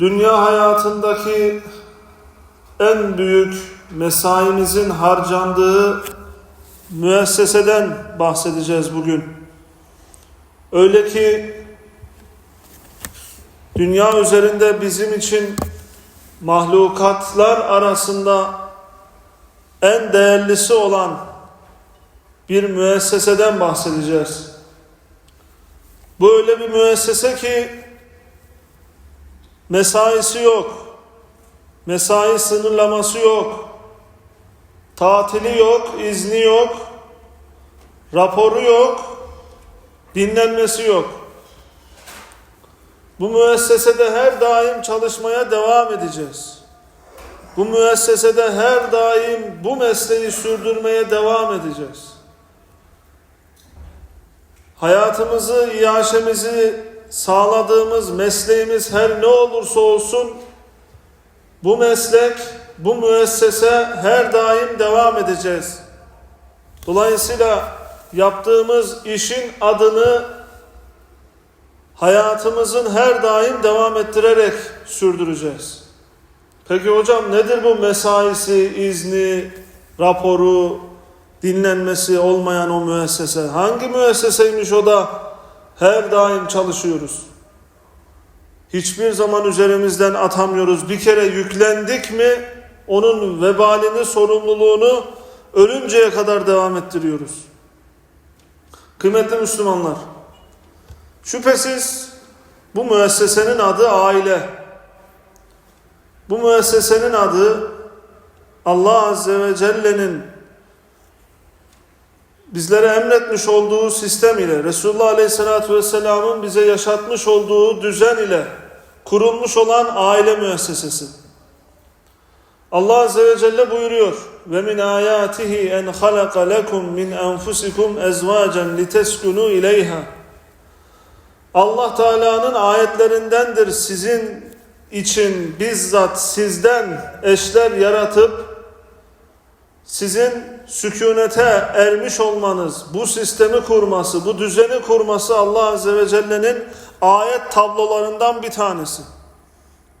dünya hayatındaki en büyük mesaimizin harcandığı müesseseden bahsedeceğiz bugün. Öyle ki dünya üzerinde bizim için mahlukatlar arasında en değerlisi olan bir müesseseden bahsedeceğiz. Bu öyle bir müessese ki mesaisi yok. Mesai sınırlaması yok. Tatili yok, izni yok. Raporu yok. Dinlenmesi yok. Bu müessesede her daim çalışmaya devam edeceğiz. Bu müessesede her daim bu mesleği sürdürmeye devam edeceğiz. Hayatımızı, iaşemizi sağladığımız mesleğimiz her ne olursa olsun bu meslek, bu müessese her daim devam edeceğiz. Dolayısıyla yaptığımız işin adını hayatımızın her daim devam ettirerek sürdüreceğiz. Peki hocam nedir bu mesaisi, izni, raporu, dinlenmesi olmayan o müessese? Hangi müesseseymiş o da her daim çalışıyoruz? Hiçbir zaman üzerimizden atamıyoruz. Bir kere yüklendik mi onun vebalini, sorumluluğunu ölünceye kadar devam ettiriyoruz. Kıymetli Müslümanlar, şüphesiz bu müessesenin adı aile. Bu müessesenin adı Allah Azze ve Celle'nin bizlere emretmiş olduğu sistem ile Resulullah Aleyhisselatü Vesselam'ın bize yaşatmış olduğu düzen ile kurulmuş olan aile müessesesi. Allah Azze ve Celle buyuruyor ve min ayatihi en halaka lekum min enfusikum ezvacen liteskunu ileyha Allah Teala'nın ayetlerindendir sizin için bizzat sizden eşler yaratıp sizin sükunete ermiş olmanız, bu sistemi kurması, bu düzeni kurması Allah Azze ve Celle'nin ayet tablolarından bir tanesi.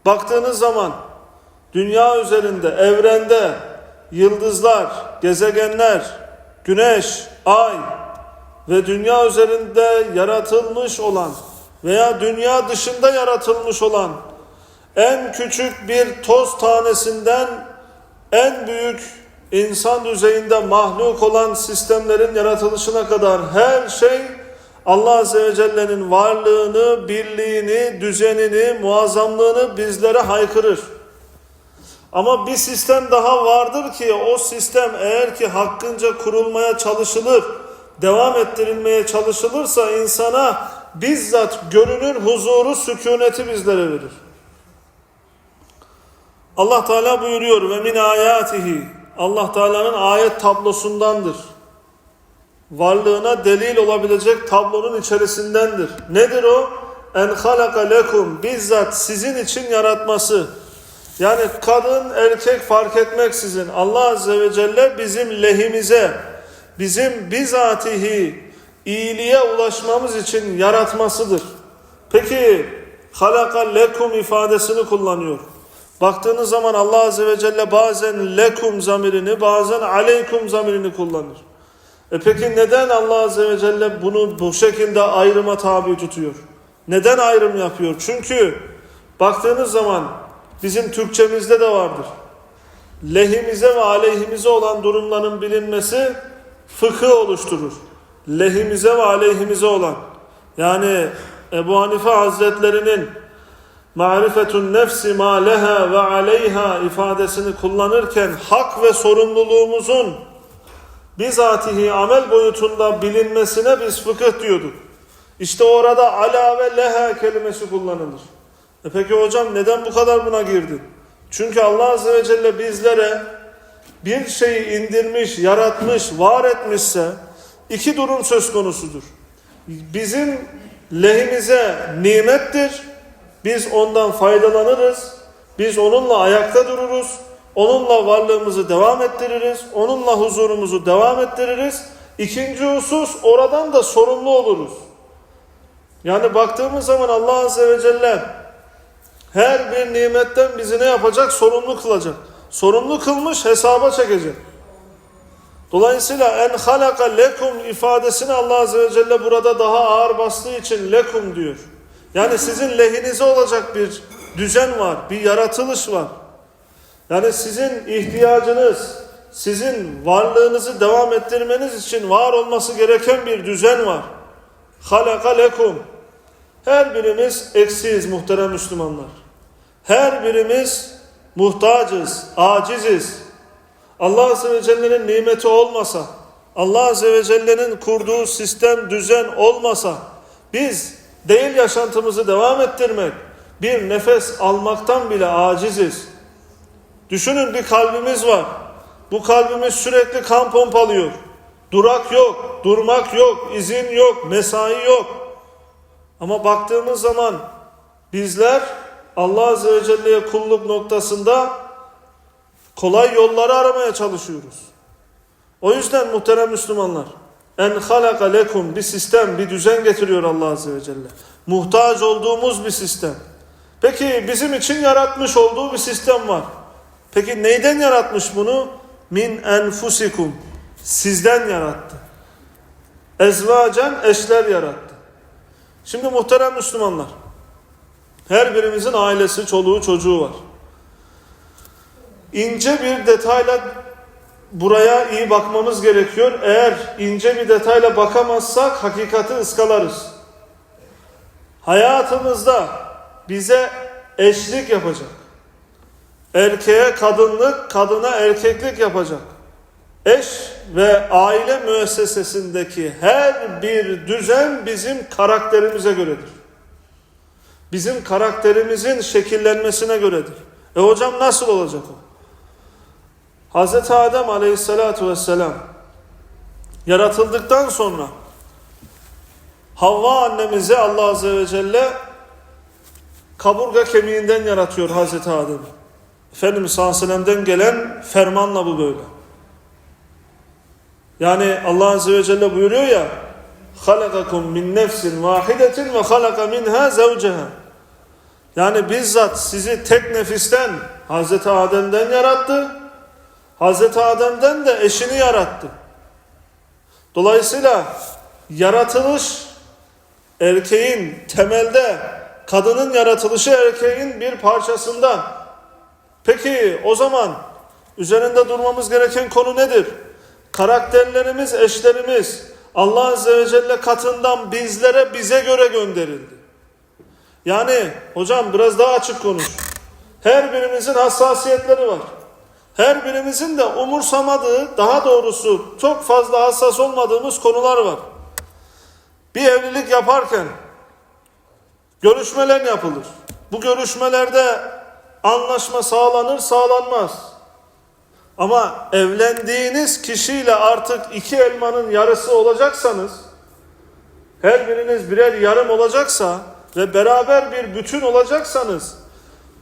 Baktığınız zaman dünya üzerinde, evrende yıldızlar, gezegenler, güneş, ay ve dünya üzerinde yaratılmış olan veya dünya dışında yaratılmış olan en küçük bir toz tanesinden en büyük insan düzeyinde mahluk olan sistemlerin yaratılışına kadar her şey Allah Azze ve Celle'nin varlığını, birliğini, düzenini, muazzamlığını bizlere haykırır. Ama bir sistem daha vardır ki o sistem eğer ki hakkınca kurulmaya çalışılır, devam ettirilmeye çalışılırsa insana bizzat görünür huzuru, sükuneti bizlere verir. Allah Teala buyuruyor ve min ayatihi Allah Teala'nın ayet tablosundandır. Varlığına delil olabilecek tablonun içerisindendir. Nedir o? En halaka lekum bizzat sizin için yaratması. Yani kadın erkek fark etmeksizin Allah Azze ve Celle bizim lehimize, bizim bizatihi iyiliğe ulaşmamız için yaratmasıdır. Peki halaka lekum ifadesini kullanıyor. Baktığınız zaman Allah Azze ve Celle bazen lekum zamirini bazen aleykum zamirini kullanır. E peki neden Allah Azze ve Celle bunu bu şekilde ayrıma tabi tutuyor? Neden ayrım yapıyor? Çünkü baktığınız zaman bizim Türkçemizde de vardır. Lehimize ve aleyhimize olan durumların bilinmesi fıkı oluşturur. Lehimize ve aleyhimize olan. Yani Ebu Hanife Hazretlerinin marifetun nefsi ma leha ve aleyha ifadesini kullanırken hak ve sorumluluğumuzun bizatihi amel boyutunda bilinmesine biz fıkıh diyorduk. İşte orada ala ve leha kelimesi kullanılır. E peki hocam neden bu kadar buna girdin? Çünkü Allah Azze ve Celle bizlere bir şeyi indirmiş, yaratmış, var etmişse iki durum söz konusudur. Bizim lehimize nimettir, biz ondan faydalanırız. Biz onunla ayakta dururuz. Onunla varlığımızı devam ettiririz. Onunla huzurumuzu devam ettiririz. İkinci husus oradan da sorumlu oluruz. Yani baktığımız zaman Allah Azze ve Celle Her bir nimetten bizi ne yapacak? Sorumlu kılacak. Sorumlu kılmış hesaba çekecek. Dolayısıyla en halaka lekum ifadesini Allah Azze ve Celle burada daha ağır bastığı için lekum diyor. Yani sizin lehinize olacak bir düzen var, bir yaratılış var. Yani sizin ihtiyacınız, sizin varlığınızı devam ettirmeniz için var olması gereken bir düzen var. Halaka lekum. Her birimiz eksiyiz muhterem Müslümanlar. Her birimiz muhtacız, aciziz. Allah Azze ve Celle'nin nimeti olmasa, Allah Azze ve Celle'nin kurduğu sistem, düzen olmasa, biz değil yaşantımızı devam ettirmek, bir nefes almaktan bile aciziz. Düşünün bir kalbimiz var. Bu kalbimiz sürekli kan pompalıyor. Durak yok, durmak yok, izin yok, mesai yok. Ama baktığımız zaman bizler Allah Azze ve Celle'ye kulluk noktasında kolay yolları aramaya çalışıyoruz. O yüzden muhterem Müslümanlar en halaka lekum bir sistem, bir düzen getiriyor Allah Azze ve Celle. Muhtaç olduğumuz bir sistem. Peki bizim için yaratmış olduğu bir sistem var. Peki neyden yaratmış bunu? Min enfusikum. Sizden yarattı. Ezvacen eşler yarattı. Şimdi muhterem Müslümanlar. Her birimizin ailesi, çoluğu, çocuğu var. İnce bir detayla buraya iyi bakmamız gerekiyor. Eğer ince bir detayla bakamazsak hakikati ıskalarız. Hayatımızda bize eşlik yapacak. Erkeğe kadınlık, kadına erkeklik yapacak. Eş ve aile müessesesindeki her bir düzen bizim karakterimize göredir. Bizim karakterimizin şekillenmesine göredir. E hocam nasıl olacak o? Hz. Adem aleyhissalatu vesselam yaratıldıktan sonra Havva annemize Allah Azze ve Celle kaburga kemiğinden yaratıyor Hazreti Adem'i. Efendimiz sallallahu aleyhi ve sellem'den gelen fermanla bu böyle. Yani Allah Azze ve Celle buyuruyor ya خَلَقَكُمْ مِنْ نَفْسٍ وَاحِدَةٍ وَخَلَقَ مِنْهَا زَوْجَهَا Yani bizzat sizi tek nefisten Hazreti Adem'den yarattı. Hazreti Adem'den de eşini yarattı. Dolayısıyla yaratılış erkeğin temelde kadının yaratılışı erkeğin bir parçasından. Peki o zaman üzerinde durmamız gereken konu nedir? Karakterlerimiz, eşlerimiz Allah Azze ve Celle katından bizlere bize göre gönderildi. Yani hocam biraz daha açık konuş. Her birimizin hassasiyetleri var. Her birimizin de umursamadığı, daha doğrusu çok fazla hassas olmadığımız konular var. Bir evlilik yaparken görüşmeler yapılır. Bu görüşmelerde anlaşma sağlanır, sağlanmaz. Ama evlendiğiniz kişiyle artık iki elmanın yarısı olacaksanız, her biriniz birer yarım olacaksa ve beraber bir bütün olacaksanız,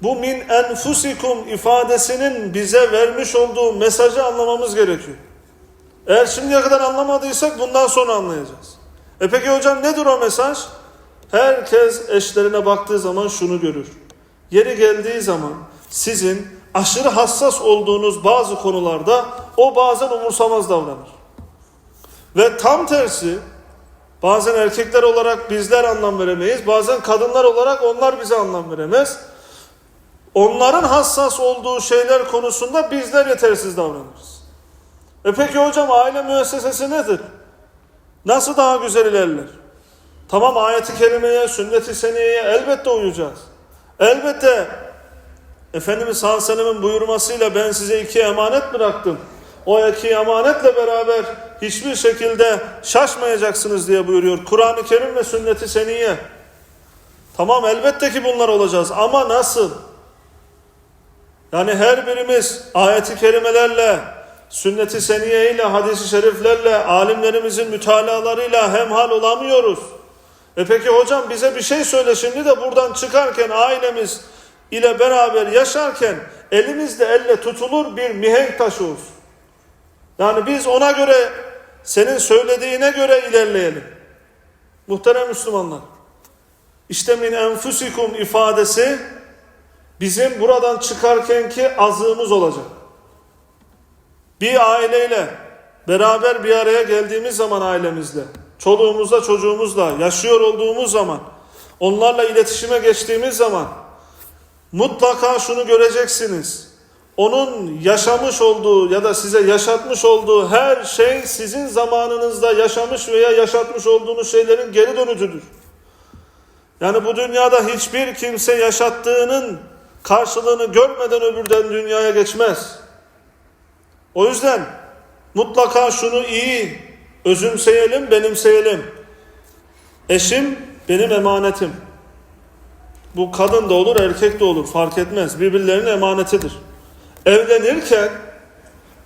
bu min enfusikum ifadesinin bize vermiş olduğu mesajı anlamamız gerekiyor. Eğer şimdiye kadar anlamadıysak bundan sonra anlayacağız. E peki hocam nedir o mesaj? Herkes eşlerine baktığı zaman şunu görür. Yeri geldiği zaman sizin aşırı hassas olduğunuz bazı konularda o bazen umursamaz davranır. Ve tam tersi bazen erkekler olarak bizler anlam veremeyiz. Bazen kadınlar olarak onlar bize anlam veremez. Onların hassas olduğu şeyler konusunda bizler yetersiz davranırız. E peki hocam aile müessesesi nedir? Nasıl daha güzel ilerler? Tamam ayeti kerimeye, sünnet-i seniyeye elbette uyacağız. Elbette Efendimiz sallallahu aleyhi ve sellem'in buyurmasıyla ben size iki emanet bıraktım. O iki emanetle beraber hiçbir şekilde şaşmayacaksınız diye buyuruyor. Kur'an-ı Kerim ve sünnet-i seniye. Tamam elbette ki bunlar olacağız ama nasıl? Yani her birimiz ayeti kerimelerle, sünnet-i seniye ile, hadis-i şeriflerle, alimlerimizin mütalalarıyla hemhal olamıyoruz. E peki hocam bize bir şey söyle şimdi de buradan çıkarken ailemiz ile beraber yaşarken elimizde elle tutulur bir mihenk taşı olsun. Yani biz ona göre senin söylediğine göre ilerleyelim. Muhterem Müslümanlar. İşte min enfusikum ifadesi bizim buradan çıkarkenki azığımız olacak. Bir aileyle beraber bir araya geldiğimiz zaman ailemizle, çoluğumuzla çocuğumuzla yaşıyor olduğumuz zaman, onlarla iletişime geçtiğimiz zaman mutlaka şunu göreceksiniz. Onun yaşamış olduğu ya da size yaşatmış olduğu her şey sizin zamanınızda yaşamış veya yaşatmış olduğunuz şeylerin geri dönütüdür. Yani bu dünyada hiçbir kimse yaşattığının karşılığını görmeden öbürden dünyaya geçmez. O yüzden mutlaka şunu iyi özümseyelim, benimseyelim. Eşim benim emanetim. Bu kadın da olur, erkek de olur fark etmez. Birbirlerinin emanetidir. Evlenirken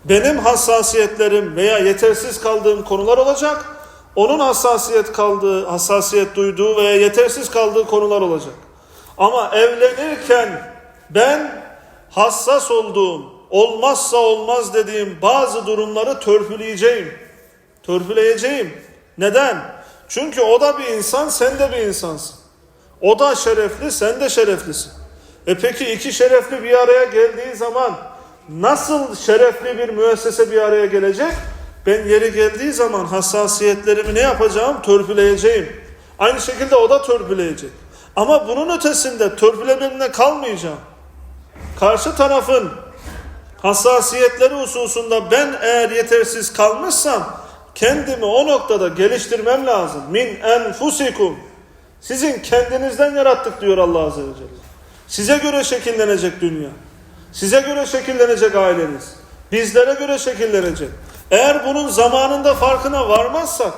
benim hassasiyetlerim veya yetersiz kaldığım konular olacak. Onun hassasiyet kaldığı, hassasiyet duyduğu veya yetersiz kaldığı konular olacak. Ama evlenirken ben hassas olduğum, olmazsa olmaz dediğim bazı durumları törpüleyeceğim. Törpüleyeceğim. Neden? Çünkü o da bir insan, sen de bir insansın. O da şerefli, sen de şereflisin. E peki iki şerefli bir araya geldiği zaman nasıl şerefli bir müessese bir araya gelecek? Ben yeri geldiği zaman hassasiyetlerimi ne yapacağım? Törpüleyeceğim. Aynı şekilde o da törpüleyecek. Ama bunun ötesinde törpülememle kalmayacağım. Karşı tarafın hassasiyetleri hususunda ben eğer yetersiz kalmışsam kendimi o noktada geliştirmem lazım. Min enfusikum. Sizin kendinizden yarattık diyor Allah Azze ve Celle. Size göre şekillenecek dünya. Size göre şekillenecek aileniz. Bizlere göre şekillenecek. Eğer bunun zamanında farkına varmazsak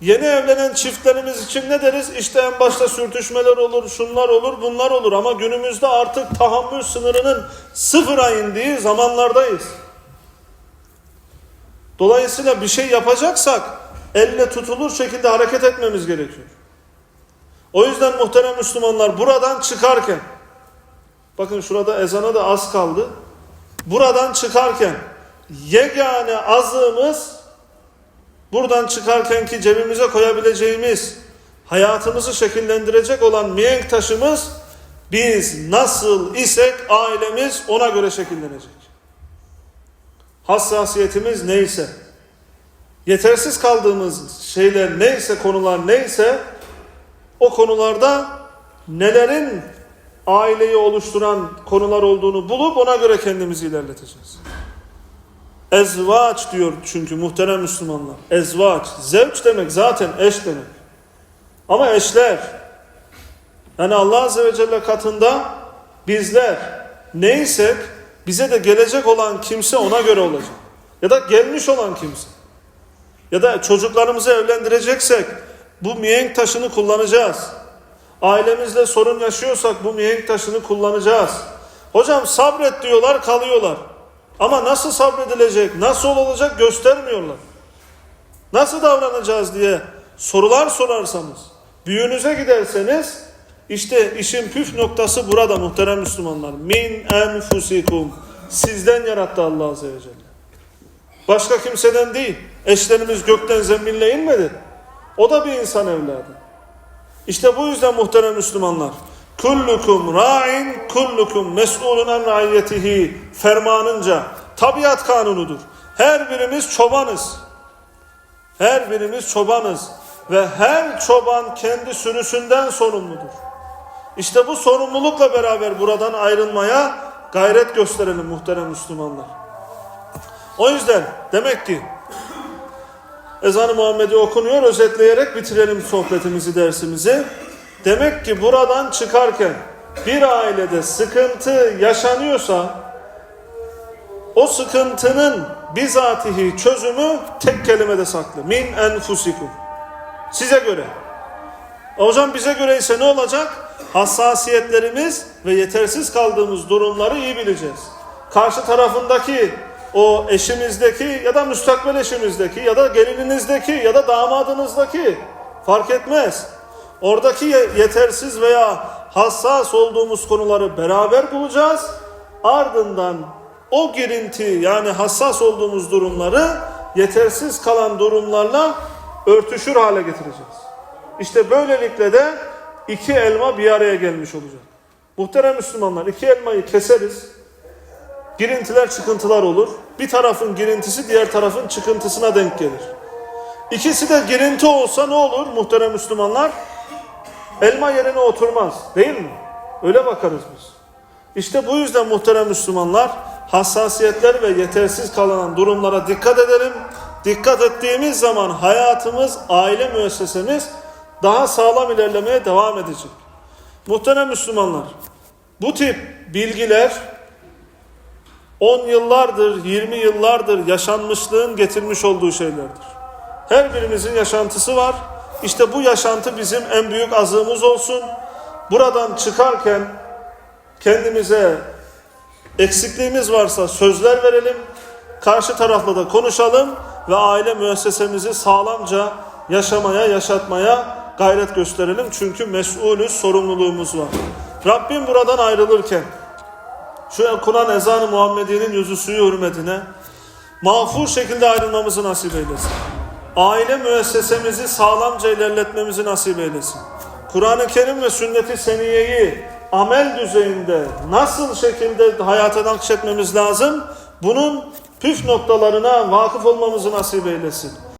yeni evlenen çiftlerimiz için ne deriz? İşte en başta sürtüşmeler olur, şunlar olur, bunlar olur ama günümüzde artık tahammül sınırının sıfıra indiği zamanlardayız. Dolayısıyla bir şey yapacaksak elle tutulur şekilde hareket etmemiz gerekiyor. O yüzden muhterem Müslümanlar buradan çıkarken bakın şurada ezana da az kaldı. Buradan çıkarken yegane azığımız buradan çıkarken ki cebimize koyabileceğimiz hayatımızı şekillendirecek olan mihenk taşımız biz nasıl isek ailemiz ona göre şekillenecek. Hassasiyetimiz neyse, yetersiz kaldığımız şeyler neyse, konular neyse o konularda nelerin aileyi oluşturan konular olduğunu bulup ona göre kendimizi ilerleteceğiz. Ezvaç diyor çünkü muhterem Müslümanlar. Ezvaç, zevç demek zaten eş demek. Ama eşler, yani Allah Azze ve Celle katında bizler neysek bize de gelecek olan kimse ona göre olacak. Ya da gelmiş olan kimse. Ya da çocuklarımızı evlendireceksek bu mihenk taşını kullanacağız. Ailemizle sorun yaşıyorsak bu mihenk taşını kullanacağız. Hocam sabret diyorlar kalıyorlar. Ama nasıl sabredilecek, nasıl olacak göstermiyorlar. Nasıl davranacağız diye sorular sorarsanız, büyüğünüze giderseniz işte işin püf noktası burada muhterem Müslümanlar. Min enfusikum. Sizden yarattı Allah Azze ve Celle. Başka kimseden değil. Eşlerimiz gökten zembinle inmedi. O da bir insan evladı. İşte bu yüzden muhterem Müslümanlar. Kullukum ra'in, kullukum mes'ulun an ra'iyetihi fermanınca tabiat kanunudur. Her birimiz çobanız. Her birimiz çobanız ve her çoban kendi sürüsünden sorumludur. İşte bu sorumlulukla beraber buradan ayrılmaya gayret gösterelim muhterem Müslümanlar. O yüzden demek ki ezan-ı Muhammedi okunuyor. Özetleyerek bitirelim sohbetimizi, dersimizi. Demek ki buradan çıkarken bir ailede sıkıntı yaşanıyorsa o sıkıntının bizatihi çözümü tek kelimede saklı. Min enfusikum. Size göre. Hocam bize göre ise ne olacak? Hassasiyetlerimiz ve yetersiz kaldığımız durumları iyi bileceğiz. Karşı tarafındaki o eşimizdeki ya da müstakbel eşimizdeki ya da gelininizdeki ya da damadınızdaki fark etmez. Oradaki yetersiz veya hassas olduğumuz konuları beraber bulacağız. Ardından o girinti yani hassas olduğumuz durumları yetersiz kalan durumlarla örtüşür hale getireceğiz. İşte böylelikle de iki elma bir araya gelmiş olacak. Muhterem Müslümanlar iki elmayı keseriz. Girintiler çıkıntılar olur. Bir tarafın girintisi diğer tarafın çıkıntısına denk gelir. İkisi de girinti olsa ne olur muhterem Müslümanlar? Elma yerine oturmaz değil mi? Öyle bakarız biz. İşte bu yüzden muhterem Müslümanlar hassasiyetler ve yetersiz kalan durumlara dikkat edelim. Dikkat ettiğimiz zaman hayatımız, aile müessesemiz daha sağlam ilerlemeye devam edecek. Muhterem Müslümanlar, bu tip bilgiler 10 yıllardır, 20 yıllardır yaşanmışlığın getirmiş olduğu şeylerdir. Her birimizin yaşantısı var. İşte bu yaşantı bizim en büyük azığımız olsun. Buradan çıkarken kendimize eksikliğimiz varsa sözler verelim. Karşı tarafla da konuşalım ve aile müessesemizi sağlamca yaşamaya, yaşatmaya gayret gösterelim. Çünkü mesulüz, sorumluluğumuz var. Rabbim buradan ayrılırken şu Kur'an ezanı Muhammedi'nin yüzü suyu hürmetine mağfur şekilde ayrılmamızı nasip eylesin. Aile müessesemizi sağlamca ilerletmemizi nasip eylesin. Kur'an-ı Kerim ve sünnet-i seniyeyi amel düzeyinde nasıl şekilde hayata nakşetmemiz lazım? Bunun püf noktalarına vakıf olmamızı nasip eylesin.